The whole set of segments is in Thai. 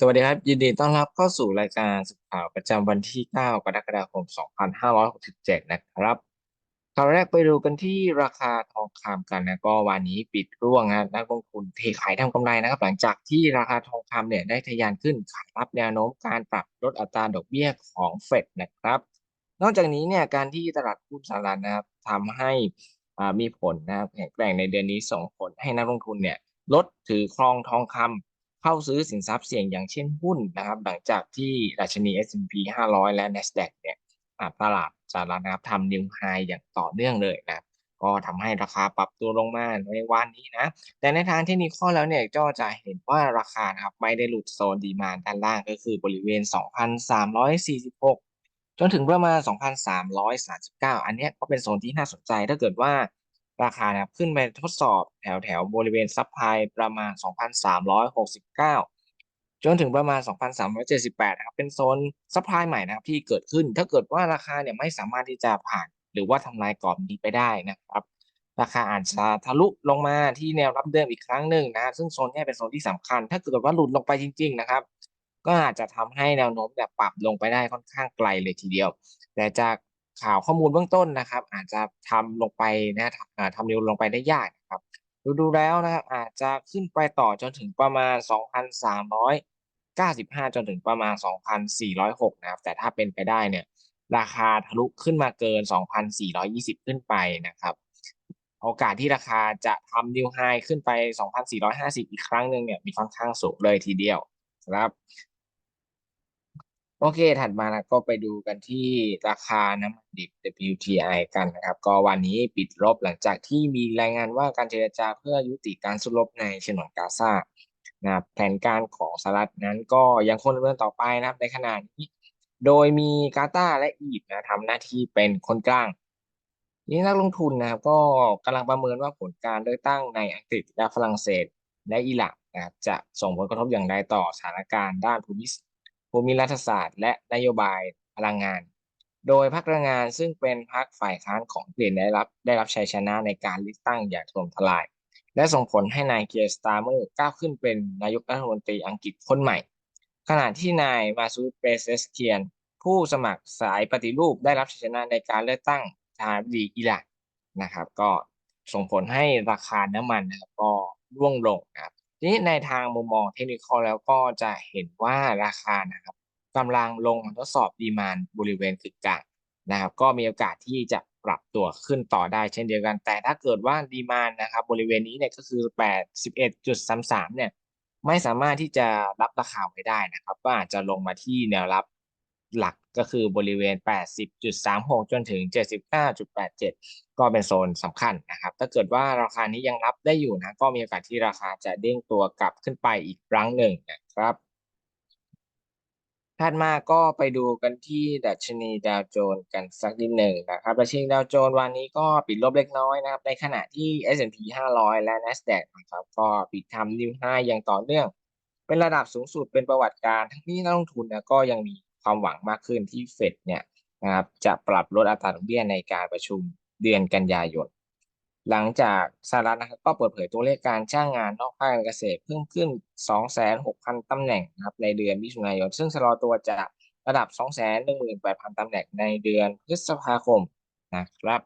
สวัสดีครับ ยินดีต้อนรับเข้าสู่รายการสุขข่าวประจำวันที่ 9 กรกฎาคม 2567 นะครับข่าวแรกไปดูกันที่ราคาทองคำกันนะก็วันนี้ปิดร่วงนะนักลงทุนเทขายทำกำไรนะครับ หลังจากที่ราคาทองคำเนี่ยได้ทะยานขึ้นขายรับแนวโน้มการปรับลดอัตราดอกเบี้ยของเฟดนะครับ นอกจากนี้เนี่ยการที่ตลาดหุ้นสหรัฐนะครับทำให้มีผลนะครับแข็งแกร่งในเดือนนี้ส่งผลให้นักลงทุนเนี่ยลดถือครองทองคำ เข้าซื้อสินทรัพย์เสี่ยงอย่างเช่นหุ้นนะครับ หลังจากที่ดัชนี S&P 500 และ NASDAQ เนี่ยตลาดสหรัฐนะครับทำนิวไฮอย่างต่อเนื่องเลยนะก็ทำให้ราคาปรับตัวลงมาในวันนี้นะ แต่ในทางเทคนิคแล้วเนี่ยก็จะเห็นว่าราคาครับไม่ได้หลุดโซนดีมานด้านล่างก็คือบริเวณ 2,346 จนถึงประมาณ 2,339 อันนี้ก็เป็นโซนที่น่าสนใจถ้าเกิดว่า ราคานะครับขึ้นไปทดสอบแถวแถวบริเวณซับไพประมาณ 2,369 จนถึงประมาณ 2,378นะครับเป็นโซนซับไพใหม่นะครับที่เกิดขึ้น ถ้าเกิดว่าราคาเนี่ยไม่สามารถที่จะผ่านหรือว่าทำลายกรอบนี้ไปได้นะครับ ราคาอาจจะทะลุลงมาที่แนวรับเดิมอีกครั้งหนึ่งนะซึ่งโซนนี้เป็นโซนที่สำคัญ ถ้าเกิดว่าหลุดลงไปจริง ๆ นะครับ ก็อาจจะทำให้แนวโน้มแบบปรับลงไปได้ค่อนข้างไกลเลยทีเดียว แต่จาก ข่าวข้อมูลเบื้องต้นนะครับ อาจจะทำลงไปนะทำเร็วลงไปได้ยากครับ ดูดูแล้วนะครับ อาจจะขึ้นไปต่อจนถึงประมาณ 2,395 จนถึงประมาณ 2,406 นะครับ แต่ถ้าเป็นไปได้เนี่ย ราคาทะลุขึ้นมาเกิน 2,420 ขึ้นไปนะครับ โอกาสที่ราคาจะทำนิวไฮขึ้นไป 2,450 อีกครั้งหนึ่งเนี่ยมีค่อนข้างสูงเลยทีเดียวครับ โอเค ถัดมานะก็ไปดูกันที่ราคาน้ำมันดิบ WTI กันนะครับ ก็วันนี้ปิดลบหลังจากที่มีรายงานว่าการเจรจาเพื่อยุติการสู้รบในฉนวนกาซานะครับแผนการของสหรัฐนั้นก็ยังคงดำเนินต่อไปนะครับในขณะนี้ โดยมีกาตาร์และอียิปต์นะทำหน้าที่เป็นคนกลางนี่นักลงทุนนะครับก็กำลังประเมินว่าผลการเลือกตั้งในอังกฤษและฝรั่งเศสและอิหร่านนะจะส่งผลกระทบอย่างไรต่อสถานการณ์ด้านภูมิ ภูมิรัฐศาสตร์ และนโยบายพลังงาน โดยพรรคพลังงานซึ่งเป็นพรรคฝ่ายค้านของเปลี่ยนได้รับได้รับชัยชนะในการเลือกตั้งอย่างถล่มทลาย และส่งผลให้นายเกียร์สตาร์เมอร์ก้าวขึ้นเป็นนายกรัฐมนตรีอังกฤษคนใหม่ ขณะที่นายมาซูดเปเซสเคียน ผู้สมัครสายปฏิรูปได้รับชัยชนะในการเลือกตั้งทาดีอิหร่านนะครับ ก็ส่งผลให้ราคาน้ำมันนะครับก็ร่วงลงนะครับ ทีนี้ในทางมุมมองเทคนิคแล้วก็จะเห็นว่าราคานะครับกำลังลงทดสอบดีมานบริเวณกึ่งกลางนะครับ ก็มีโอกาสที่จะปรับตัวขึ้นต่อได้เช่นเดียวกัน แต่ถ้าเกิดว่าดีมานนะครับ บริเวณนี้เนี่ยก็คือ 81.33 เนี่ย ไม่สามารถที่จะรับราคาไว้ได้นะครับ ก็อาจจะลงมาที่แนวรับ หลักก็คือบริเวณ 80.36 จนถึง 79.87 ก็เป็นโซนสำคัญนะครับ ถ้าเกิดว่าราคานี้ยังรับได้อยู่นะ ก็มีโอกาสที่ราคาจะเด้งตัวกลับขึ้นไปอีกครั้งหนึ่งนะครับถัดมาก็ไปดูกันที่ดัชนีดาวโจนส์กันสักนิดหนึ่งนะครับดัชนีดาวโจนส์วันนี้ก็ปิดลบเล็กน้อยนะครับ ในขณะที่ S&P 500 และ NASDAQ นะครับ ก็ปิดทำนิวไฮอย่างต่อเนื่อง เป็นระดับสูงสุดเป็นประวัติการ ทั้งนี้นักลงทุนนะก็ยังมี ความหวังมากขึ้นที่เฟดเนี่ยนะครับจะปรับลดอัตราดอกเบี้ยในการประชุมเดือนกันยายน หลังจากสหรัฐนะครับก็เปิดเผยตัวเลขการจ้างงานนอกภาคการเกษตรเพิ่มขึ้น 26,000 ตำแหน่งนะครับในเดือนมิถุนายน ซึ่งชะลอตัวจากระดับ 218,000 ตำแหน่งในเดือนพฤษภาคมนะครับ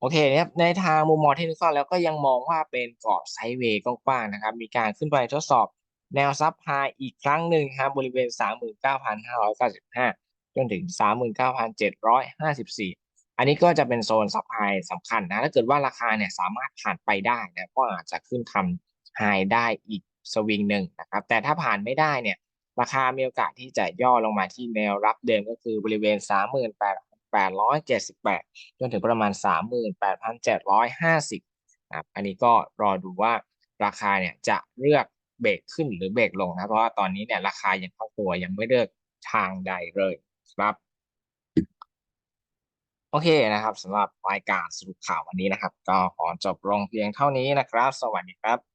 โอเคนะครับในทางมุมมองเทคนิคแล้วก็ยังมองว่าเป็นกรอบไซด์เวย์กว้างๆนะครับ มีการขึ้นไปทดสอบ แนวซับไฮอีกครั้งหนึ่งครับบริเวณ 39,595 จนถึง 39,754 อันนี้ก็จะเป็นโซนซับไฮสำคัญนะ ถ้าเกิดว่าราคาเนี่ยสามารถผ่านไปได้นะก็อาจจะขึ้นทำไฮได้อีกสวิงหนึ่งนะครับ แต่ถ้าผ่านไม่ได้เนี่ยราคามีโอกาสที่จะย่อลงมาที่แนวรับเดิมก็คือบริเวณ 38,878 จนถึงประมาณ 38,750นะครับอันนี้ก็รอดูว่าราคาเนี่ยจะเลือก เบรกขึ้นหรือเบรกลงนะ เพราะว่าตอนนี้เนี่ยราคายังเข้าตัวยังไม่เลือกทางใดเลยครับโอเคนะครับสำหรับรายการสรุปข่าววันนี้นะครับ ก็ขอจบลงเพียงเท่านี้นะครับ สวัสดีครับ